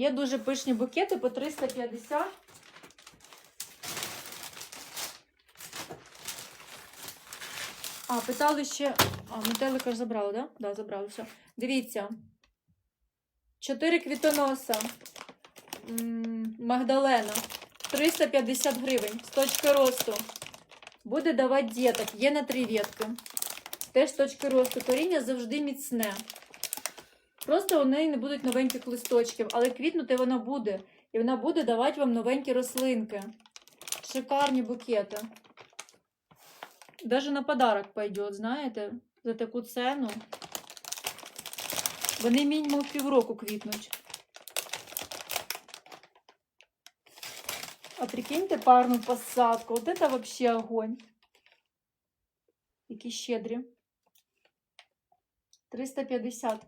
Є дуже пишні букети по 350. А, питали ще. А, метелика ж забрали, так? Да? Да, забрали все. Дивіться. Чотири квітоноса. Магдалена. 350 гривень. З точки росту. Буде давати діток. Є на три ветки. Теж з точки росту. Коріння завжди міцне. Просто у неї не будуть новеньких листочків, але квітнути вона буде. І вона буде давати вам новенькі рослинки. Шикарні букети. Даже на подарок пойдет, знаєте, за таку ціну. Вони мінімум півроку квітнуть. А прикиньте парну посадку. Вот это вообще огонь. Які щедрі. 350.